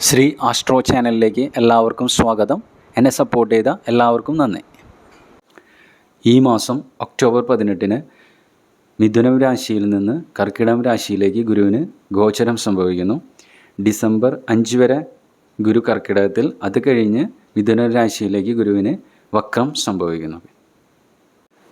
Shri astro ചാനലിലേക്ക് എല്ലാവർക്കും സ്വാഗതം. എന്നെ സപ്പോർട്ട് ചെയ്ത എല്ലാവർക്കും നന്ദി. ഈ മാസം ഒക്ടോബർ പതിനെട്ടിന് മിഥുനം രാശിയിൽ നിന്ന് കർക്കിടം രാശിയിലേക്ക് ഗുരുവിന് ഗോചരം സംഭവിക്കുന്നു. ഡിസംബർ അഞ്ച് വരെ ഗുരു കർക്കിടകത്തിൽ അത് കഴിഞ്ഞ് മിഥുന രാശിയിലേക്ക് ഗുരുവിന് വക്രം സംഭവിക്കുന്നു.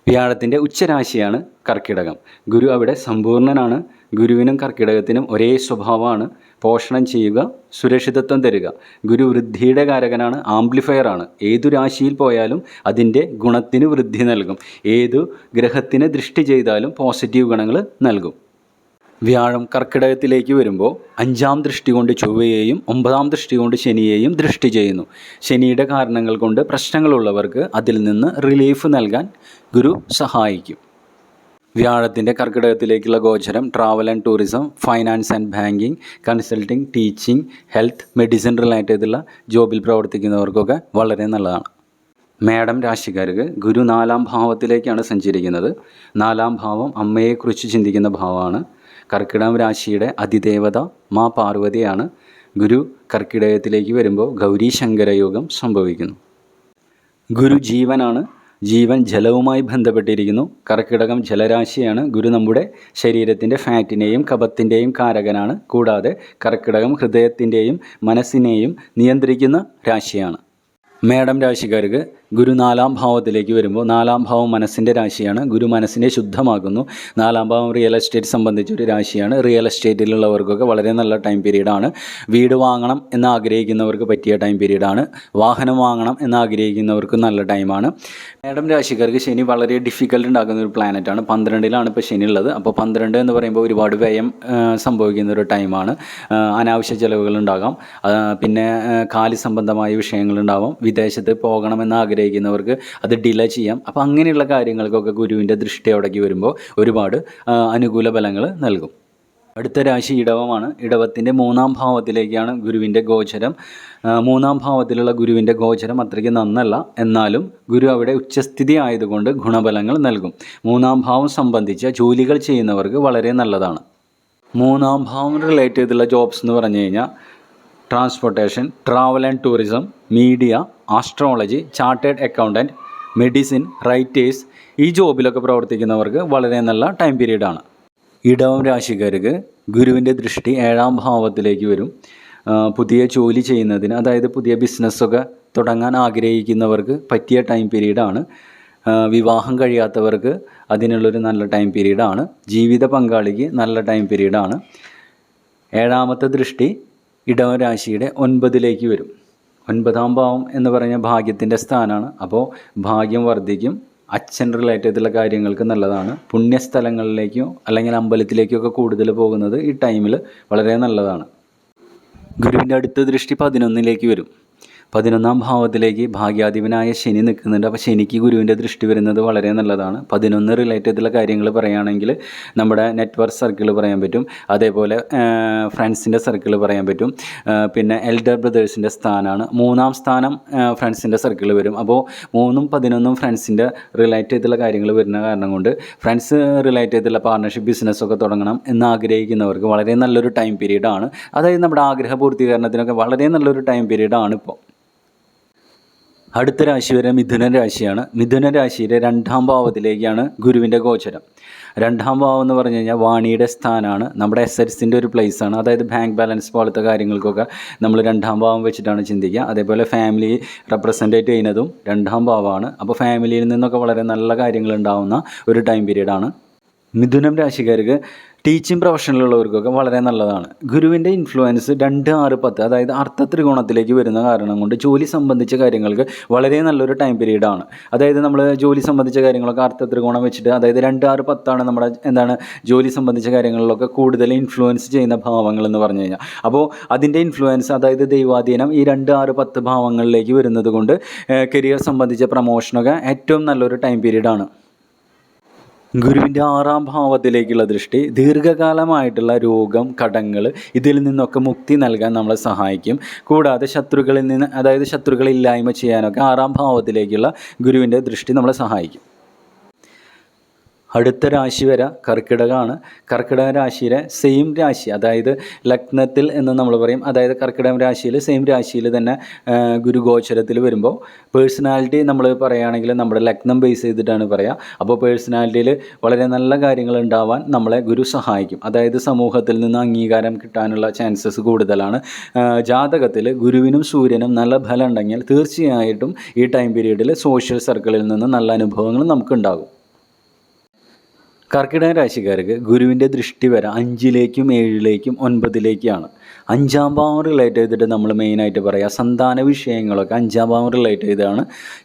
വ്യാഴത്തിന്റെ ഉച്ചരാശിയാണ് കർക്കിടകം. ഗുരു അവിടെ സമ്പൂർണനാണ്. ഗുരുവിനും കർക്കിടകത്തിനും ഒരേ സ്വഭാവമാണ്. പോഷണം ചെയ്യുക സുരക്ഷിതത്വം തരിക. ഗുരു വൃദ്ധിയുടെ കാരകനാണ് ആംപ്ലിഫയർ ആണ്. ഏതു രാശിയിൽ പോയാലും അതിന്റെ ഗുണത്തിന് വൃദ്ധി നൽകും. ഏതു ഗ്രഹത്തിന് ദൃഷ്ടി ചെയ്താലും പോസിറ്റീവ് ഗുണങ്ങൾ നൽകും. വ്യാഴം കർക്കിടകത്തിലേക്ക് വരുമ്പോൾ അഞ്ചാം ദൃഷ്ടി കൊണ്ട് ചൊവ്വയെയും ഒമ്പതാം ദൃഷ്ടി കൊണ്ട് ശനിയെയും ദൃഷ്ടി ചെയ്യുന്നു. ശനിയുടെ കാരണങ്ങൾ കൊണ്ട് പ്രശ്നങ്ങളുള്ളവർക്ക് അതിൽ നിന്ന് റിലീഫ് നൽകാൻ ഗുരു സഹായിക്കും. വ്യാഴത്തിന്റെ കർക്കിടകത്തിലേക്കുള്ള ഗോചരം travel and tourism finance and banking consulting teaching health medicine റിലേറ്റഡുള്ള ജോബിൽ പ്രവർത്തിക്കുന്നവർക്കൊക്കെ വളരെ നല്ലതാണ്. മേഡം രാശിക്കാർക്ക് ഗുരു നാലാം ഭാവത്തിലേക്കാണ് സഞ്ചരിക്കുന്നത്. നാലാം ഭാവം അമ്മയെക്കുറിച്ച് ചിന്തിക്കുന്ന ഭാവമാണ്. കർക്കിടകം രാശിയുടെ അതിദേവത മാ പാർവതിയാണ്. ഗുരു കർക്കിടകത്തിലേക്ക് വരുമ്പോൾ ഗൗരി യോഗം സംഭവിക്കുന്നു. ഗുരു ജീവനാണ്. ജീവൻ ജലവുമായി ബന്ധപ്പെട്ടിരിക്കുന്നു. കർക്കിടകം ജലരാശിയാണ് ഗുരു നമ്മുടെ ശരീരത്തിന്റെ ഫാറ്റിനെയും കപത്തിന്റെയും കാരകനാണ്. കൂടാതെ കർക്കിടകം ഹൃദയത്തിന്റെയും മനസ്സിനെയും നിയന്ത്രിക്കുന്ന രാശിയാണ്. മേടം രാശിക്കാർക്ക് ഗുരു നാലാം ഭാവത്തിലേക്ക് വരുമ്പോൾ നാലാം ഭാവം മനസ്സിന്റെ രാശിയാണ്. ഗുരു മനസ്സിനെ ശുദ്ധമാക്കുന്നു. നാലാം ഭാവം റിയൽ എസ്റ്റേറ്റ് സംബന്ധിച്ച ഒരു രാശിയാണ്. റിയൽ എസ്റ്റേറ്റിലുള്ളവർക്കൊക്കെ വളരെ നല്ല ടൈം പീരീഡാണ് വീട് വാങ്ങണം എന്ന് ആഗ്രഹിക്കുന്നവർക്ക് പറ്റിയ ടൈം പീരീഡാണ് വാഹനം വാങ്ങണം എന്ന് ആഗ്രഹിക്കുന്നവർക്ക് നല്ല ടൈമാണ് മേടം രാശിക്കാർക്ക് ശനി വളരെ ഡിഫിക്കൽട്ട് ഉണ്ടാക്കുന്ന ഒരു പ്ലാനറ്റാണ് പന്ത്രണ്ടിലാണ് ഇപ്പോൾ ശനി ഉള്ളത്. അപ്പോൾ പന്ത്രണ്ട് എന്ന് പറയുമ്പോൾ ഒരുപാട് വ്യയം സംഭവിക്കുന്ന ഒരു ടൈമാണ് അനാവശ്യ ചിലവുകൾ ഉണ്ടാകാം. പിന്നെ കാലി സംബന്ധമായ വിഷയങ്ങളുണ്ടാവാം വിദേശത്ത് പോകണമെന്ന് ആഗ്രഹിക്കുന്നവർക്ക് അത് ഡിലേ ചെയ്യാം. അപ്പോൾ അങ്ങനെയുള്ള കാര്യങ്ങൾക്കൊക്കെ ഗുരുവിന്റെ ദൃഷ്ടി അവിടേക്ക് വരുമ്പോൾ ഒരുപാട് അനുകൂല ഫലങ്ങൾ നൽകും. അടുത്ത രാശി ഇടവമാണ്. ഇടവത്തിന്റെ മൂന്നാം ഭാവത്തിലേക്കാണ് ഗുരുവിന്റെ ഗോചരം. മൂന്നാം ഭാവത്തിലുള്ള ഗുരുവിന്റെ ഗോചരം അത്രയ്ക്ക് നന്നല്ല. എന്നാലും ഗുരു അവിടെ ഉച്ചസ്ഥിതി ആയതുകൊണ്ട് ഗുണഫലങ്ങൾ നൽകും. മൂന്നാം ഭാവം സംബന്ധിച്ച ജോലികൾ ചെയ്യുന്നവർക്ക് വളരെ നല്ലതാണ്. മൂന്നാം ഭാവം റിലേറ്റ് ചെയ്തുള്ള ജോബ്സ് എന്ന് പറഞ്ഞു കഴിഞ്ഞാൽ transportation travel and tourism media astrology chartered accountant medicine writers ഈ ജോബിലൊക്കെ പ്രവർത്തിക്കുന്നവർക്ക് വളരെ നല്ല ടൈം പീരീഡാണ് ഇടവം രാശിക്കാർക്ക് ഗുരുവിന്റെ ദൃഷ്ടി ഏഴാം ഭാവത്തിലേക്ക് വരും. പുതിയ ജോലി ചെയ്യുന്നതിന് അതായത് പുതിയ ബിസിനസ്സൊക്കെ തുടങ്ങാൻ ആഗ്രഹിക്കുന്നവർക്ക് പറ്റിയ ടൈം പീരീഡാണ് വിവാഹം കഴിയാത്തവർക്ക് അതിനുള്ളൊരു നല്ല ടൈം പീരീഡാണ് ജീവിത പങ്കാളിക്ക് നല്ല ടൈം പീരീഡാണ് ഏഴാമത്തെ ദൃഷ്ടി ഇടവ രാശിയുടെ ഒൻപതിലേക്ക് വരും. ഒൻപതാം ഭാവം എന്ന് പറഞ്ഞാൽ ഭാഗ്യത്തിന്റെ സ്ഥാനമാണ്. അപ്പോൾ ഭാഗ്യം വർദ്ധിക്കും അച്ഛൻ റിലേറ്റ് ചെയ്തുള്ള കാര്യങ്ങൾക്ക് നല്ലതാണ്. പുണ്യസ്ഥലങ്ങളിലേക്കോ അല്ലെങ്കിൽ അമ്പലത്തിലേക്കോ ഒക്കെ കൂടുതൽ പോകുന്നത് ഈ ടൈമിൽ വളരെ നല്ലതാണ്. ഗുരുവിന്റെ അടുത്ത ദൃഷ്ടി പതിനൊന്നിലേക്ക് വരും. പതിനൊന്നാം ഭാവത്തിലേക്ക് ഭാഗ്യാധിപനായ ശനി നിൽക്കുന്നുണ്ട്. അപ്പോൾ ശനിക്ക് ഗുരുവിന്റെ ദൃഷ്ടി വരുന്നത് വളരെ നല്ലതാണ്. പതിനൊന്ന് റിലേറ്റഡുള്ള കാര്യങ്ങൾ പറയുകയാണെങ്കിൽ നമ്മുടെ നെറ്റ്വർക്ക് സർക്കിൾ പറയാൻ പറ്റും. അതേപോലെ ഫ്രണ്ട്സിന്റെ സർക്കിൾ പറയാൻ പറ്റും. പിന്നെ എൽഡർ ബ്രദേഴ്സിന്റെ സ്ഥാനമാണ് മൂന്നാം സ്ഥാനം ഫ്രണ്ട്സിന്റെ സർക്കിൾ വരും. അപ്പോൾ മൂന്നും പതിനൊന്നും ഫ്രണ്ട്സിന്റെ റിലേറ്റ് ചെയ്തുള്ള കാര്യങ്ങൾ വരുന്ന കാരണം കൊണ്ട് ഫ്രണ്ട്സ് റിലേറ്റ് ചെയ്തുള്ള പാർട്ണർഷിപ്പ് ബിസിനസ്സൊക്കെ തുടങ്ങണം എന്ന് ആഗ്രഹിക്കുന്നവർക്ക് വളരെ നല്ലൊരു ടൈം പീരീഡാണ് അതായത് നമ്മുടെ ആഗ്രഹ പൂർത്തീകരണത്തിനൊക്കെ വളരെ നല്ലൊരു ടൈം പീരീഡാണ് ഇപ്പോൾ അടുത്ത രാശി വരെ മിഥുന രാശിയാണ്. മിഥുന രാശിയിലെ രണ്ടാം ഭാവത്തിലേക്കാണ് ഗുരുവിന്റെ ഗോചരം. രണ്ടാം ഭാവം എന്ന് പറഞ്ഞു കഴിഞ്ഞാൽ വാണിയുടെ സ്ഥാനമാണ്. നമ്മുടെ എസ് എസിന്റെ ഒരു പ്ലേസ് ആണ്. അതായത് ബാങ്ക് ബാലൻസ് പോലത്തെ കാര്യങ്ങൾക്കൊക്കെ നമ്മൾ രണ്ടാം ഭാവം വെച്ചിട്ടാണ് ചിന്തിക്കുക. അതേപോലെ ഫാമിലി റെപ്രസെന്റേറ്റ് ചെയ്യുന്നതും രണ്ടാം ഭാവമാണ്. അപ്പോൾ ഫാമിലിയിൽ നിന്നൊക്കെ വളരെ നല്ല കാര്യങ്ങൾ ഉണ്ടാവുന്ന ഒരു ടൈം പീരീഡാണ് മിഥുനം രാശിക്കാർക്ക് ടീച്ചിങ് പ്രൊഫഷനിലുള്ളവർക്കൊക്കെ വളരെ നല്ലതാണ്. ഗുരുവിന്റെ ഇൻഫ്ലുവൻസ് രണ്ട് ആറ് പത്ത് അതായത് അർത്ഥ ത്രികോണത്തിലേക്ക് വരുന്ന കാരണം കൊണ്ട് ജോലി സംബന്ധിച്ച കാര്യങ്ങൾക്ക് വളരെ നല്ലൊരു ടൈം പീരീഡാണ് അതായത് നമ്മൾ ജോലി സംബന്ധിച്ച കാര്യങ്ങളൊക്കെ അർത്ഥ ത്രികോണം വെച്ചിട്ട് അതായത് രണ്ട് ആറ് പത്താണ് നമ്മുടെ എന്താണ് ജോലി സംബന്ധിച്ച കാര്യങ്ങളിലൊക്കെ കൂടുതൽ ഇൻഫ്ലുവൻസ് ചെയ്യുന്ന ഭാവങ്ങൾ എന്ന് പറഞ്ഞു കഴിഞ്ഞാൽ. അപ്പോൾ അതിന്റെ ഇൻഫ്ലുവൻസ് അതായത് ദൈവാധീനം ഈ രണ്ട് ആറ് പത്ത് ഭാവങ്ങളിലേക്ക് വരുന്നത് കൊണ്ട് കരിയർ സംബന്ധിച്ച പ്രമോഷനൊക്കെ ഏറ്റവും നല്ലൊരു ടൈം പീരീഡാണ് ഗുരുവിന്റെ ആറാം ഭാവത്തിലേക്കുള്ള ദൃഷ്ടി ദീർഘകാലമായിട്ടുള്ള രോഗം കടങ്ങൾ ഇതിൽ നിന്നൊക്കെ മുക്തി നൽകാൻ നമ്മളെ സഹായിക്കും. കൂടാതെ ശത്രുക്കളിൽ നിന്ന് അതായത് ശത്രുക്കളില്ലായ്മ ചെയ്യാനൊക്കെ ആറാം ഭാവത്തിലേക്കുള്ള ഗുരുവിന്റെ ദൃഷ്ടി നമ്മളെ സഹായിക്കും. അടുത്ത രാശി വരെ കർക്കിടകമാണ്. കർക്കിടക രാശിയിലെ സെയിം രാശി അതായത് ലഗ്നത്തിൽ എന്ന് നമ്മൾ പറയും. അതായത് കർക്കിടക രാശിയിൽ സെയിം രാശിയിൽ തന്നെ ഗുരുഗോചരത്തിൽ ഗുരു ഗോചരത്തിൽ വരുമ്പോൾ പേഴ്സണാലിറ്റി നമ്മൾ പറയുകയാണെങ്കിൽ നമ്മുടെ ലഗ്നം ബേസ് ചെയ്തിട്ടാണ് പറയുക. അപ്പോൾ പേഴ്സണാലിറ്റിയിൽ വളരെ നല്ല കാര്യങ്ങൾ ഉണ്ടാവാൻ നമ്മളെ ഗുരു സഹായിക്കും. അതായത് സമൂഹത്തിൽ നിന്ന് അംഗീകാരം കിട്ടാനുള്ള ചാൻസസ് കൂടുതലാണ്. ജാതകത്തിൽ ഗുരുവിനും സൂര്യനും നല്ല ഫലം ഉണ്ടെങ്കിൽ തീർച്ചയായിട്ടും ഈ ടൈം പീരീഡിൽ സോഷ്യൽ സർക്കിളിൽ നിന്ന് നല്ല അനുഭവങ്ങൾ നമുക്കുണ്ടാകും. കർക്കിടക രാശിക്കാർക്ക് ഗുരുവിന്റെ ദൃഷ്ടി വരെ അഞ്ചിലേക്കും ഏഴിലേക്കും ഒൻപതിലേക്കാണ്. അഞ്ചാം ഭാവം റിലേറ്റ് ചെയ്തിട്ട് നമ്മൾ മെയിനായിട്ട് പറയുക സന്താന വിഷയങ്ങളൊക്കെ അഞ്ചാം ഭാവം റിലേറ്റ് ചെയ്താണ്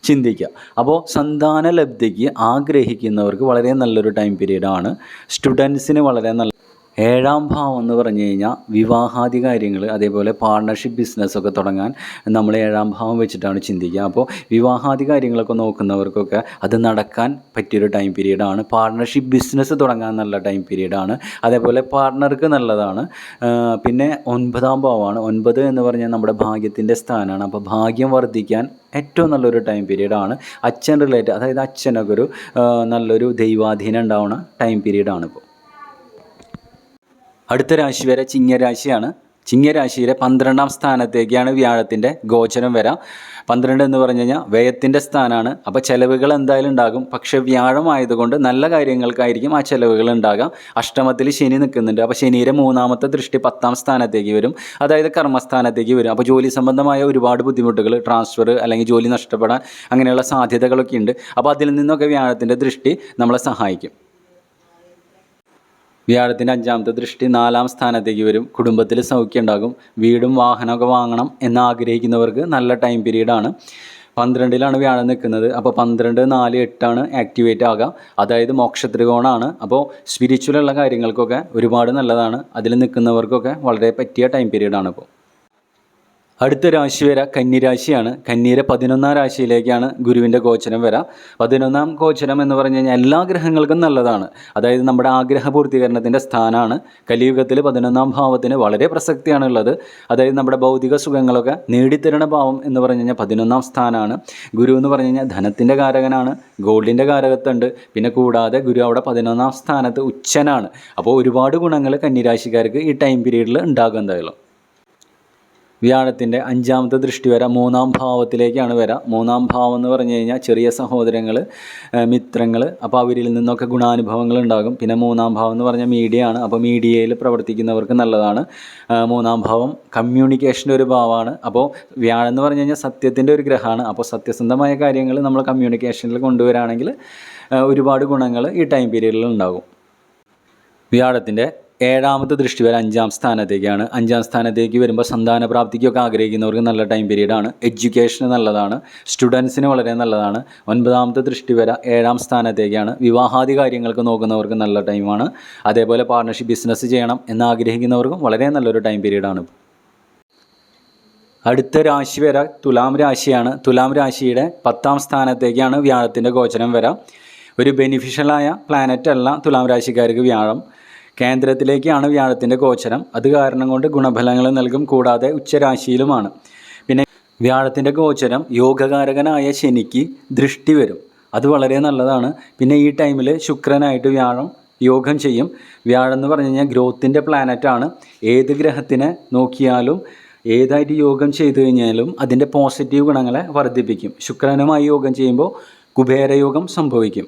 ചിന്തിക്കുക. അപ്പോൾ സന്താന ലബ്ധിക്ക് ആഗ്രഹിക്കുന്നവർക്ക് വളരെ നല്ലൊരു ടൈം പീരീഡാണ് സ്റ്റുഡൻസിന് വളരെ നല്ല ഏഴാം ഭാവം എന്ന് പറഞ്ഞു കഴിഞ്ഞാൽ വിവാഹാദി കാര്യങ്ങൾ അതേപോലെ പാർട്ണർഷിപ്പ് ബിസിനസ്സൊക്കെ തുടങ്ങാൻ നമ്മൾ ഏഴാം ഭാവം വെച്ചിട്ടാണ് ചിന്തിക്കുക. അപ്പോൾ വിവാഹാദി കാര്യങ്ങളൊക്കെ നോക്കുന്നവർക്കൊക്കെ അത് നടക്കാൻ പറ്റിയൊരു ടൈം പീരീഡാണ് പാർട്ണർഷിപ്പ് ബിസിനസ് തുടങ്ങാൻ നല്ല ടൈം പീരീഡാണ് അതേപോലെ പാർട്ണർക്ക് നല്ലതാണ്. പിന്നെ ഒൻപതാം ഭാവമാണ്. ഒൻപത് എന്ന് പറഞ്ഞാൽ നമ്മുടെ ഭാഗ്യത്തിന്റെ സ്ഥാനമാണ്. അപ്പോൾ ഭാഗ്യം വർദ്ധിക്കാൻ ഏറ്റവും നല്ലൊരു ടൈം പീരീഡാണ് അച്ഛൻ റിലേറ്റഡ് അതായത് അച്ഛനൊക്കെ ഒരു നല്ലൊരു ദൈവാധീനം ഉണ്ടാവുന്ന ടൈം പീരീഡാണ് ഇപ്പോൾ. അടുത്ത രാശി വരെ ചിങ്ങരാശിയാണ് ചിങ്ങരാശിയിലെ പന്ത്രണ്ടാം സ്ഥാനത്തേക്കാണ് വ്യാഴത്തിന്റെ ഗോചരം വരാം. പന്ത്രണ്ട് എന്ന് പറഞ്ഞു കഴിഞ്ഞാൽ വ്യയത്തിന്റെ സ്ഥാനമാണ് അപ്പോൾ ചിലവുകൾ എന്തായാലും ഉണ്ടാകും. പക്ഷേ വ്യാഴം ആയതുകൊണ്ട് നല്ല കാര്യങ്ങൾക്കായിരിക്കും ആ ചിലവുകൾ ഉണ്ടാകാം. അഷ്ടമത്തിൽ ശനി നിൽക്കുന്നുണ്ട്. അപ്പോൾ ശനിയുടെ മൂന്നാമത്തെ ദൃഷ്ടി പത്താം സ്ഥാനത്തേക്ക് വരും. അതായത് കർമ്മസ്ഥാനത്തേക്ക് വരും. അപ്പോൾ ജോലി സംബന്ധമായ ഒരുപാട് ബുദ്ധിമുട്ടുകൾ ട്രാൻസ്ഫർ അല്ലെങ്കിൽ ജോലി നഷ്ടപ്പെടാൻ അങ്ങനെയുള്ള സാധ്യതകളൊക്കെ ഉണ്ട്. അപ്പോൾ അതിൽ നിന്നൊക്കെ വ്യാഴത്തിന്റെ ദൃഷ്ടി നമ്മളെ സഹായിക്കും. വ്യാഴത്തിന്റെ അഞ്ചാമത്തെ ദൃഷ്ടി നാലാം സ്ഥാനത്തേക്ക് വരും. കുടുംബത്തിൽ സൗഖ്യം ഉണ്ടാകും. വീടും വാഹനമൊക്കെ വാങ്ങണം എന്ന് ആഗ്രഹിക്കുന്നവർക്ക് നല്ല ടൈം പീരീഡാണ് പന്ത്രണ്ടിലാണ് വ്യാഴം നിൽക്കുന്നത്. അപ്പോൾ പന്ത്രണ്ട് നാല് എട്ടാണ് ആക്ടിവേറ്റ് ആകുക അതായത് മോക്ഷത്രികോണാണ്. അപ്പോൾ സ്പിരിച്വലുള്ള കാര്യങ്ങൾക്കൊക്കെ ഒരുപാട് നല്ലതാണ്. അതിൽ നിൽക്കുന്നവർക്കൊക്കെ വളരെ പറ്റിയ ടൈം പീരീഡാണ് ഇപ്പോൾ അടുത്ത രാശി വര കന്നിരാശിയാണ് കന്നിയുടെ പതിനൊന്നാം രാശിയിലേക്കാണ് ഗുരുവിന്റെ ഗോചരം വരാം. പതിനൊന്നാം ഗോചരം എന്ന് പറഞ്ഞു കഴിഞ്ഞാൽ എല്ലാ ഗ്രഹങ്ങൾക്കും നല്ലതാണ്. അതായത് നമ്മുടെ ആഗ്രഹ പൂർത്തീകരണത്തിന്റെ സ്ഥാനമാണ് കലിയുഗത്തിൽ പതിനൊന്നാം ഭാവത്തിന് വളരെ പ്രസക്തിയാണുള്ളത്. അതായത് നമ്മുടെ ഭൗതിക സുഖങ്ങളൊക്കെ നേടിത്തരണ ഭാവം എന്ന് പറഞ്ഞു കഴിഞ്ഞാൽ പതിനൊന്നാം സ്ഥാനമാണ് ഗുരു എന്ന് പറഞ്ഞു കഴിഞ്ഞാൽ ധനത്തിന്റെ കാരകനാണ്. ഗോൾഡിന്റെ കാരകത്തുണ്ട് പിന്നെ കൂടാതെ ഗുരു അവിടെ പതിനൊന്നാം സ്ഥാനത്ത് ഉച്ചനാണ്. അപ്പോൾ ഒരുപാട് ഗുണങ്ങൾ കന്നിരാശിക്കാർക്ക് ഈ ടൈം പീരീഡിൽ ഉണ്ടാകും എന്തായാലും. വ്യാഴത്തിന്റെ അഞ്ചാമത്തെ ദൃഷ്ടി വര മൂന്നാം ഭാവത്തിലേക്കാണ് വര. മൂന്നാം ഭാവം എന്ന് പറഞ്ഞു കഴിഞ്ഞാൽ ചെറിയ സഹോദരങ്ങൾ മിത്രങ്ങൾ അപ്പോൾ അവരിൽ നിന്നൊക്കെ ഗുണാനുഭവങ്ങൾ ഉണ്ടാകും. പിന്നെ മൂന്നാം ഭാവം എന്ന് പറഞ്ഞാൽ മീഡിയ ആണ് അപ്പോൾ മീഡിയയിൽ പ്രവർത്തിക്കുന്നവർക്ക് നല്ലതാണ്. മൂന്നാം ഭാവം കമ്മ്യൂണിക്കേഷന്റെ ഒരു ഭാവമാണ്. അപ്പോൾ വ്യാഴം എന്ന് പറഞ്ഞു കഴിഞ്ഞാൽ സത്യത്തിന്റെ ഒരു ഗ്രഹമാണ്. അപ്പോൾ സത്യസന്ധമായ കാര്യങ്ങൾ നമ്മൾ കമ്മ്യൂണിക്കേഷനിൽ കൊണ്ടുവരാണെങ്കിൽ ഒരുപാട് ഗുണങ്ങൾ ഈ ടൈം പീരീഡിൽ ഉണ്ടാകും. വ്യാഴത്തിന്റെ ഏഴാമത്തെ ദൃഷ്ടി വരെ അഞ്ചാം സ്ഥാനത്തേക്കാണ്. അഞ്ചാം സ്ഥാനത്തേക്ക് വരുമ്പോൾ സന്താന പ്രാപ്തിക്കൊക്കെ ആഗ്രഹിക്കുന്നവർക്ക് നല്ല ടൈം പീരീഡാണ് എഡ്യൂക്കേഷന് നല്ലതാണ്. സ്റ്റുഡൻസിന് വളരെ നല്ലതാണ്. ഒൻപതാമത്തെ ദൃഷ്ടി വരെ ഏഴാം സ്ഥാനത്തേക്കാണ്. വിവാഹാദി കാര്യങ്ങൾക്ക് നോക്കുന്നവർക്ക് നല്ല ടൈമാണ് അതേപോലെ പാർട്ണർഷിപ്പ് ബിസിനസ് ചെയ്യണം എന്നാഗ്രഹിക്കുന്നവർക്കും വളരെ നല്ലൊരു ടൈം പീരീഡാണ് അടുത്ത രാശി വര തുലാം രാശിയാണ്. തുലാം രാശിയുടെ പത്താം സ്ഥാനത്തേക്കാണ് വ്യാഴത്തിന്റെ ഗോചരം വരാം. ഒരു ബെനിഫിഷ്യലായ പ്ലാനറ്റ് തുലാം രാശിക്കാർക്ക് വ്യാഴം. കേന്ദ്രത്തിലേക്കാണ് വ്യാഴത്തിന്റെ ഗോചരം. അത് കാരണം കൊണ്ട് ഗുണഫലങ്ങൾ നൽകും കൂടാതെ ഉച്ചരാശിയിലുമാണ്. പിന്നെ വ്യാഴത്തിന്റെ ഗോചരം യോഗകാരകനായ ശനിക്ക് ദൃഷ്ടി വരും. അത് വളരെ നല്ലതാണ്. പിന്നെ ഈ ടൈമിൽ ശുക്രനായിട്ട് വ്യാഴം യോഗം ചെയ്യും. വ്യാഴം എന്ന് പറഞ്ഞു കഴിഞ്ഞാൽ ഗ്രോത്തിന്റെ പ്ലാനറ്റാണ് ഏത് ഗ്രഹത്തിനെ നോക്കിയാലും ഏതായിട്ട് യോഗം ചെയ്തു കഴിഞ്ഞാലും അതിന്റെ പോസിറ്റീവ് ഗുണങ്ങളെ വർദ്ധിപ്പിക്കും. ശുക്രനുമായി യോഗം ചെയ്യുമ്പോൾ കുബേരയോഗം സംഭവിക്കും.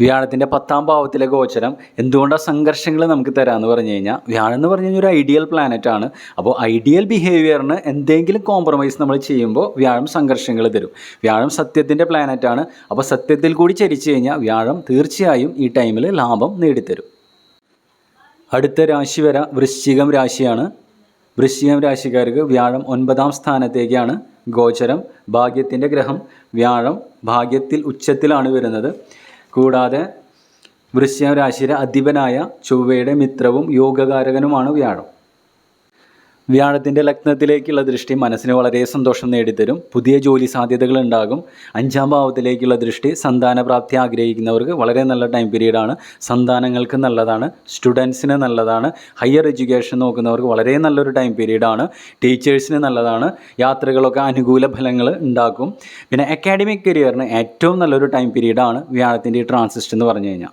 വ്യാഴത്തിന്റെ പത്താം ഭാവത്തിലെ ഗോചരം എന്തുകൊണ്ടാണ് സംഘർഷങ്ങൾ നമുക്ക് തരാമെന്ന് പറഞ്ഞു കഴിഞ്ഞാൽ വ്യാഴം എന്ന് പറഞ്ഞു കഴിഞ്ഞാൽ ഒരു ഐഡിയൽ പ്ലാനറ്റ് ആണ്. അപ്പോൾ ഐഡിയൽ ബിഹേവിയറിന് എന്തെങ്കിലും കോംപ്രമൈസ് നമ്മൾ ചെയ്യുമ്പോൾ വ്യാഴം സംഘർഷങ്ങൾ തരും. വ്യാഴം സത്യത്തിന്റെ പ്ലാനറ്റ് ആണ്. അപ്പോൾ സത്യത്തിൽ കൂടി ചരിച്ചു കഴിഞ്ഞാൽ വ്യാഴം തീർച്ചയായും ഈ ടൈമിൽ ലാഭം നേടിത്തരും. അടുത്ത രാശി വര വൃശ്ചികം രാശിയാണ്. വൃശ്ചികം രാശിക്കാർക്ക് വ്യാഴം ഒൻപതാം സ്ഥാനത്തേക്കാണ് ഗോചരം. ഭാഗ്യത്തിന്റെ ഗ്രഹം വ്യാഴം ഭാഗ്യത്തിൽ ഉച്ചത്തിലാണ് വരുന്നത്. കൂടാതെ വൃശ്ചിക രാശിയിലെ അധിപനായ ചൊവ്വയുടെ മിത്രവും യോഗകാരകനുമാണ് വ്യാഴം. വ്യാഴത്തിന്റെ ലഗ്നത്തിലേക്കുള്ള ദൃഷ്ടി മനസ്സിന് വളരെ സന്തോഷം നേടിത്തരും. പുതിയ ജോലി സാധ്യതകൾ ഉണ്ടാകും അഞ്ചാം ഭാവത്തിലേക്കുള്ള ദൃഷ്ടി സന്താനപ്രാപ്തി ആഗ്രഹിക്കുന്നവർക്ക് വളരെ നല്ല ടൈം പീരീഡാണ് സന്താനങ്ങൾക്ക് നല്ലതാണ്. സ്റ്റുഡൻസിന് നല്ലതാണ്. ഹയർ എഡ്യൂക്കേഷൻ നോക്കുന്നവർക്ക് വളരെ നല്ലൊരു ടൈം പീരീഡാണ് ടീച്ചേഴ്സിന് നല്ലതാണ്. യാത്രകളൊക്കെ അനുകൂല ഫലങ്ങൾ ഉണ്ടാക്കും. പിന്നെ അക്കാഡമിക് കരിയറിന് ഏറ്റവും നല്ലൊരു ടൈം പീരീഡാണ് വ്യാഴത്തിന്റെ ട്രാൻസിസ്റ്റ് എന്ന് പറഞ്ഞു കഴിഞ്ഞാൽ.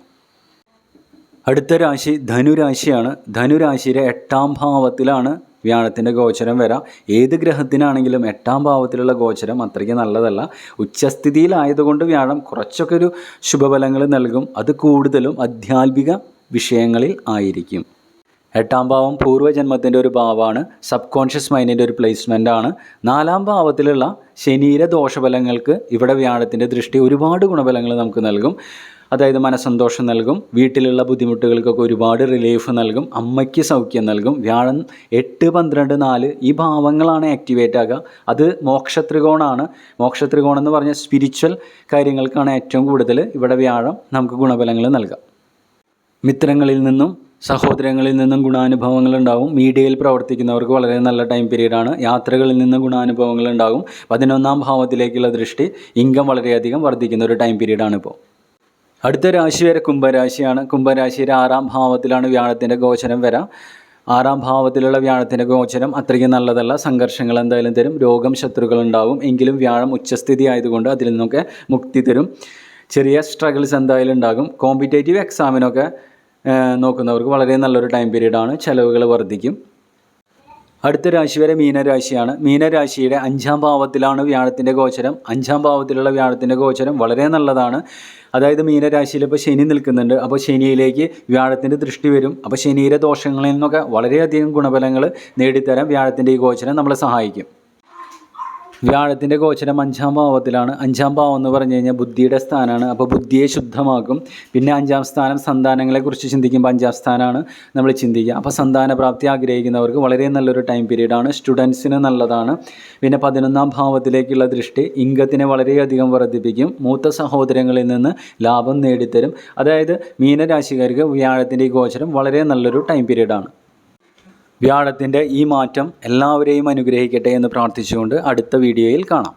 അടുത്ത രാശി ധനുരാശിയാണ്. ധനുരാശിയുടെ എട്ടാം ഭാവത്തിലാണ് വ്യാഴത്തിന്റെ ഗോചരം വരാം. ഏത് ഗ്രഹത്തിനാണെങ്കിലും എട്ടാം ഭാവത്തിലുള്ള ഗോചരം അത്രയ്ക്ക് നല്ലതല്ല. ഉച്ചസ്ഥിതിയിലായതുകൊണ്ട് വ്യാഴം കുറച്ചൊക്കെ ഒരു ശുഭഫലങ്ങൾ നൽകും. അത് കൂടുതലും ആധ്യാത്മിക വിഷയങ്ങളിൽ ആയിരിക്കും. എട്ടാം ഭാവം പൂർവജന്മത്തിന്റെ ഒരു ഭാവമാണ്. സബ് കോൺഷ്യസ് മൈൻഡിന്റെ ഒരു പ്ലേസ്മെന്റ് ആണ്. നാലാം ഭാവത്തിലുള്ള ശനീര ദോഷഫലങ്ങൾക്ക് ഇവിടെ വ്യാഴത്തിന്റെ ദൃഷ്ടി ഒരുപാട് ഗുണഫലങ്ങൾ നമുക്ക് നൽകും. അതായത് മനസ്സന്തോഷം നൽകും വീട്ടിലുള്ള ബുദ്ധിമുട്ടുകൾക്കൊക്കെ ഒരുപാട് റിലീഫ് നൽകും അമ്മയ്ക്ക് സൗഖ്യം നൽകും. വ്യാഴം എട്ട് പന്ത്രണ്ട് നാല് ഈ ഭാവങ്ങളാണ് ആക്ടിവേറ്റ് ആകുക. അത് മോക്ഷത്രികോണാണ്. മോക്ഷത്രികോണം എന്ന് പറഞ്ഞാൽ സ്പിരിച്വൽ കാര്യങ്ങൾക്കാണ് ഏറ്റവും കൂടുതൽ ഇവിടെ വ്യാഴം നമുക്ക് ഗുണഫലങ്ങൾ നൽകുക. മിത്രങ്ങളിൽ നിന്നും സഹോദരങ്ങളിൽ നിന്നും ഗുണാനുഭവങ്ങൾ ഉണ്ടാകും മീഡിയയിൽ പ്രവർത്തിക്കുന്നവർക്ക് വളരെ നല്ല ടൈം പീരീഡാണ് യാത്രകളിൽ നിന്നും ഗുണാനുഭവങ്ങൾ ഉണ്ടാകും. പതിനൊന്നാം ഭാവത്തിലേക്കുള്ള ദൃഷ്ടി ഇൻകം വളരെയധികം വർദ്ധിക്കുന്ന ഒരു ടൈം പീരീഡാണ് ഇപ്പോൾ. അടുത്ത രാശി വരെ കുംഭരാശിയാണ്. കുംഭരാശിയുടെ ആറാം ഭാവത്തിലാണ് വ്യാഴത്തിന്റെ ഗോചരം വരാം. ആറാം ഭാവത്തിലുള്ള വ്യാഴത്തിന്റെ ഗോചരം അത്രയ്ക്ക് നല്ലതല്ല. സംഘർഷങ്ങൾ എന്തായാലും തരും. രോഗം ശത്രുക്കൾ ഉണ്ടാവും. എങ്കിലും വ്യാഴം ഉച്ചസ്ഥിതി ആയതുകൊണ്ട് അതിൽ നിന്നൊക്കെ മുക്തി തരും. ചെറിയ സ്ട്രഗിൾസ് എന്തായാലും ഉണ്ടാകും. കോമ്പറ്റേറ്റീവ് എക്സാമിനൊക്കെ നോക്കുന്നവർക്ക് വളരെ നല്ലൊരു ടൈം പീരീഡാണ് ചിലവുകൾ വർദ്ധിക്കും. അടുത്ത രാശി വരെ മീനരാശിയാണ്. മീനരാശിയുടെ അഞ്ചാം ഭാവത്തിലാണ് വ്യാഴത്തിന്റെ ഗോചരം. അഞ്ചാം ഭാവത്തിലുള്ള വ്യാഴത്തിന്റെ ഗോചരം വളരെ നല്ലതാണ്. അതായത് മീനരാശിയിൽ ഇപ്പോൾ ശനി നിൽക്കുന്നുണ്ട്. അപ്പോൾ ശനിയിലേക്ക് വ്യാഴത്തിന്റെ ദൃഷ്ടി വരും. അപ്പോൾ ശനിയിലെ ദോഷങ്ങളിൽ നിന്നൊക്കെ വളരെയധികം ഗുണഫലങ്ങൾ നേടിത്തരാൻ വ്യാഴത്തിന്റെ ഈ ഗോചരം നമ്മളെ സഹായിക്കും. വ്യാഴത്തിന്റെ ഗോചരം അഞ്ചാം ഭാവത്തിലാണ്. അഞ്ചാം ഭാവം എന്ന് പറഞ്ഞു കഴിഞ്ഞാൽ ബുദ്ധിയുടെ സ്ഥാനമാണ്. അപ്പോൾ ബുദ്ധിയെ ശുദ്ധമാക്കും. പിന്നെ അഞ്ചാം സ്ഥാനം സന്താനങ്ങളെക്കുറിച്ച് ചിന്തിക്കുമ്പോൾ അഞ്ചാം സ്ഥാനമാണ് നമ്മൾ ചിന്തിക്കുക. അപ്പോൾ സന്താന പ്രാപ്തി ആഗ്രഹിക്കുന്നവർക്ക് വളരെ നല്ലൊരു ടൈം പീരീഡാണ്. സ്റ്റുഡൻസിന് നല്ലതാണ്. പിന്നെ പതിനൊന്നാം ഭാവത്തിലേക്കുള്ള ദൃഷ്ടി ഇംഗത്തിനെ വളരെയധികം വർദ്ധിപ്പിക്കും. മൂത്ത സഹോദരങ്ങളിൽ നിന്ന് ലാഭം നേടിത്തരും. അതായത് മീനരാശിക്കാർക്ക് വ്യാഴത്തിന്റെ ഈ ഗോചരം വളരെ നല്ലൊരു ടൈം പീരീഡാണ്. വ്യാഴത്തിന്റെ ഈ മാറ്റം എല്ലാവരെയും അനുഗ്രഹിക്കട്ടെ എന്ന് പ്രാർത്ഥിച്ചുകൊണ്ട് അടുത്ത വീഡിയോയിൽ കാണാം.